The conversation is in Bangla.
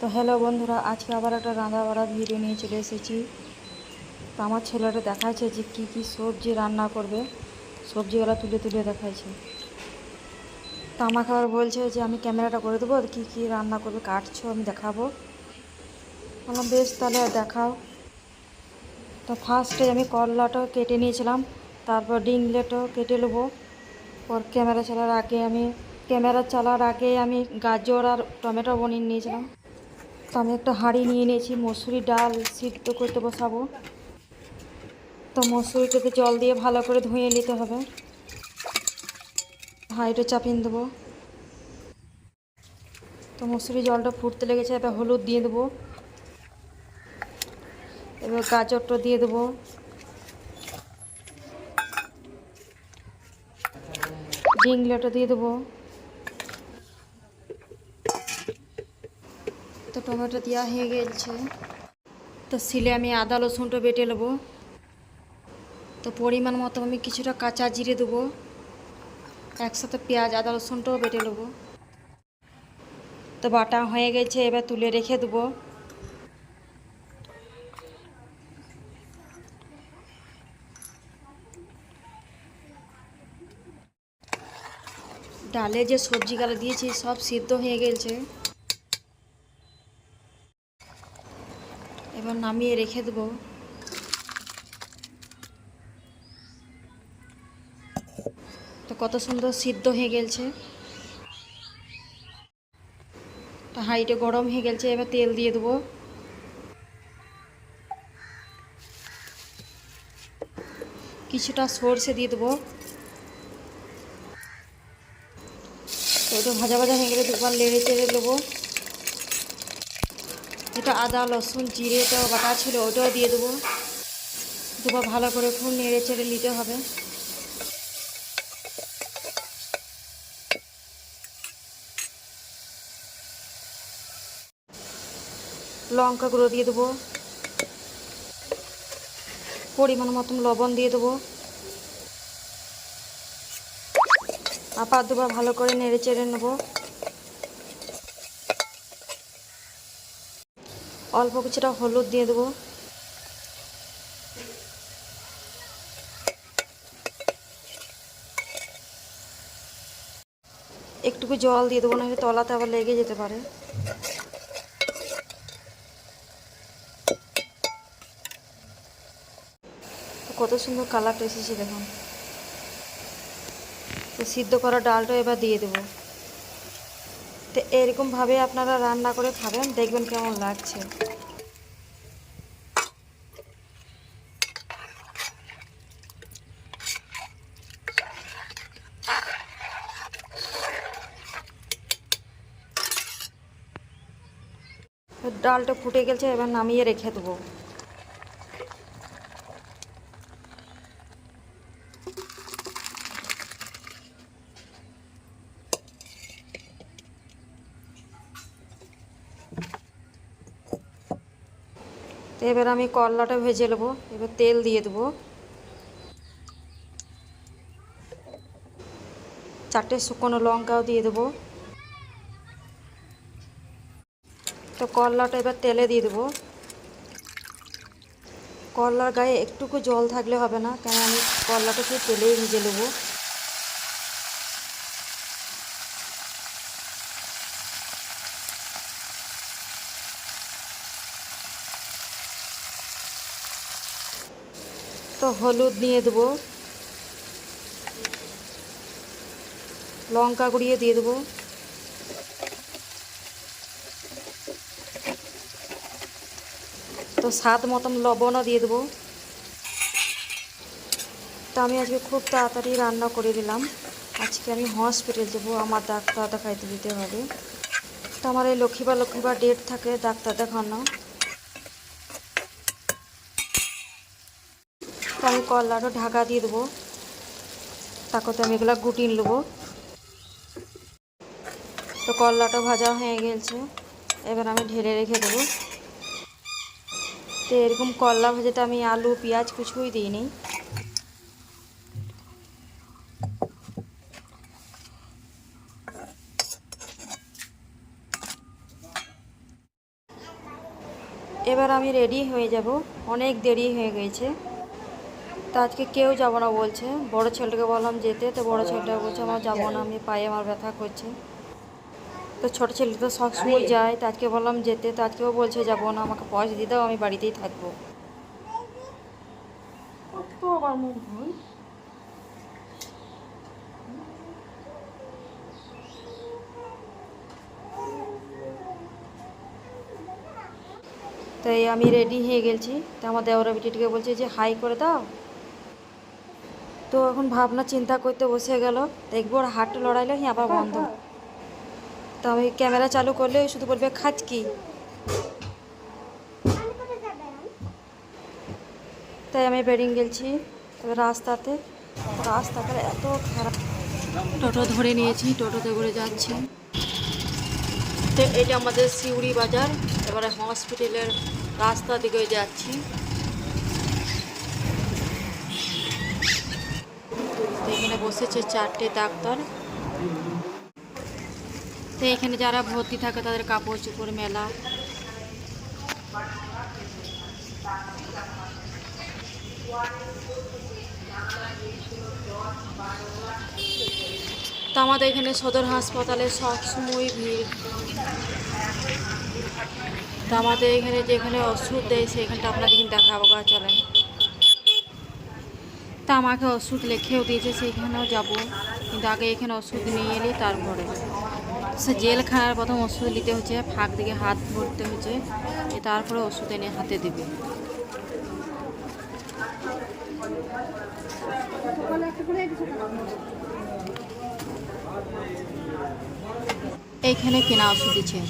তো হ্যালো বন্ধুরা, আজকে আবার একটা রান্না বাড়া ভিডিও নিয়ে চলে এসেছি। তো আমার ছেলেটা দেখাচ্ছে যে কী কী সবজি রান্না করবে। সবজিগুলো তুলে তুলে দেখাচ্ছে। তো আমাকে আবার বলছে যে আমি ক্যামেরাটা করে দেবো কী কী রান্না করবে কাটছো আমি দেখাবো। বললাম, বেশ তাহলে দেখাও। তো ফার্স্টে আমি করলাটাও কেটে নিয়েছিলাম, তারপর ডিংলেটাও কেটে নেব। পর ক্যামেরা চালার আগে আমি, ক্যামেরা চালার আগে আমি গাজর আর টমেটো বনিয়ে নিয়েছিলাম। তো আমি একটা হাঁড়ি নিয়ে নিয়েছি, মসুরি ডাল সিদ্ধ করতে বসাবো। তো মসুরিটাতে জল দিয়ে ভালো করে ধুয়ে নিতে হবে। হাঁড়িটা চাপিয়ে দেবো। তো মসুরি জলটা ফুটতে লেগেছে, এবার হলুদ দিয়ে দেবো। এবার গাজরটা দিয়ে দেবো। ডিংলাটা দিয়ে দেবো। টমেটো দেওয়া হয়ে গেছে। তো শিলে আমি আদা, রসুনটা বেটে নেব। তো পরিমাণ মতো আমি কিছুটা কাঁচা জিরে দেবো। একসাথে পেঁয়াজ, আদা, রসুনটাও বেটে নেব। তো বাটা হয়ে গেছে, এবার তুলে রেখে দেবো। ডালে যে সবজিগুলো দিয়েছি, সব সিদ্ধ হয়ে গেছে। এবার নামিয়ে রেখে দেবো। তো কত সুন্দর সিদ্ধ হয়ে গেছে তো হাঁড়িটা গরম হয়ে গেছে এবার তেল দিয়ে দেবো। কিছুটা সর্ষে দিয়ে দেবো। তো ভাজা ভাজা হয়ে গেলে দুবার লেড়ে চেড়ে নেব যেটা আদা রসুন জিরেটাও বাটা ছিল, ওটাও দিয়ে দেবো। দুবার ভালো করে খুব নেড়ে চেড়ে নিতে হবে। লঙ্কা গুঁড়ো দিয়ে দেবো। পরিমাণ মতন লবণ দিয়ে দেবো। আবার দুবার ভালো করে নেড়ে চেড়ে নেব। অল্প কিছুটা হলুদ দিয়ে দেবো। একটুকু জল দিয়ে দেবো, নাহলে তলাতে আবার লেগে যেতে পারে। কত সুন্দর কালারটা এসেছে দেখুন। সিদ্ধ করা ডালটা এবার দিয়ে দেবো। তো এরকমভাবে আপনারা রান্না করে খাবেন, দেখবেন কেমন লাগছে। ডালটা ফুটে গেছে, এবার নামিয়ে রেখে দেবো। এবার আমি করলাটা ভেজে নেব, এবার তেল দিয়ে দেবো। চারটে শুকনো লঙ্কাও দিয়ে দেবো। তো করলাটা এবার তেলে দিয়ে দেবো। করলার গায়ে একটুকু জল থাকলে হবে না কেন আমি করলাটাকে তেলেই ভেজে নেব। তো হলুদ নিয়ে দেবো। লঙ্কা গুঁড়িয়ে দিয়ে দেবো। তো স্বাদ মতন লবণও দিয়ে দেবো। তো আমি আজকে খুব তাড়াতাড়ি রান্না করে দিলাম আজকে আমি হসপিটাল যাব, আমার ডাক্তার দেখাইতে দিতে হবে। তো আমার এই লক্ষ্মীবার লক্ষ্মীবার ডেট থাকে ডাক্তার দেখানো। আমি করলাটা ঢাকা দিয়ে দেবো। তারপরে আমি এগুলো গুটিয়ে নেব। তো করলাটা ভাজা হয়ে গেছে। এবার আমি ঢেলে রেখে দেবো। তো এরকম করলা ভাজাতে আমি আলু, পেঁয়াজ কিছুই দিইনি। এবার আমি রেডি হয়ে যাব। অনেক দেরি হয়ে গেছে। তো আজকে কেউ যাব না বলছে। বড় ছেলেটাকে বললাম যেতে তো বড় ছেলেটা বলছে আমার যাব না আমি পায়ে আমার ব্যথা করছে। তো ছোটো ছেলে তো সবসময় যায় তো আজকে বললাম যেতে তো আজকেও বলছে যাব না আমাকে পয়সা দিয়ে দাও আমি বাড়িতেই থাকব। আবার মুখ ধুই। তাই আমি রেডি হয়ে গেছি তো আমার দেওরা বিটিটিকে বলছে যে হাই করে দাও। তো এখন ভাবনা চিন্তা করতে বসে গেল। দেখব ওর হাট লড়াইলে হি আবার বন্ধ। তো আমি ক্যামেরা চালু করলে শুধু বলবে খাচকি তাই আমি বেরিয়ে গেছি এবার রাস্তাতে। রাস্তাটা এত খারাপ। টোটো ধরে নিয়েছি, টোটোতে করে যাচ্ছি। তো এটা আমাদের সিউড়ি বাজার, এবারে হসপিটালের রাস্তা দিকে যাচ্ছি। এখানে বসেছে চারটে ডাক্তার। তো এখানে যারা ভর্তি থাকে তাদের কাপড় চোপড় মেলা। তো আমাদের এখানে সদর হাসপাতালে সবসময় ভিড়। তো আমাদের এখানে যেখানে ওষুধ দেয় সেখানটা আপনাদের দেখাবো, চলেন। তা আমাকে ওষুধ লিখেও দিয়েছে সেখানেও যাব। কিন্তু আগে এখানে ওষুধ নিয়ে এলি, তারপরে সে জেলখানার প্রথম ওষুধ নিতে হচ্ছে, ফাঁক দিকে হাত ভরতে হচ্ছে তারপরে ওষুধ এনে হাতে দেবে। এইখানে কেনা ওষুধ দিচ্ছে।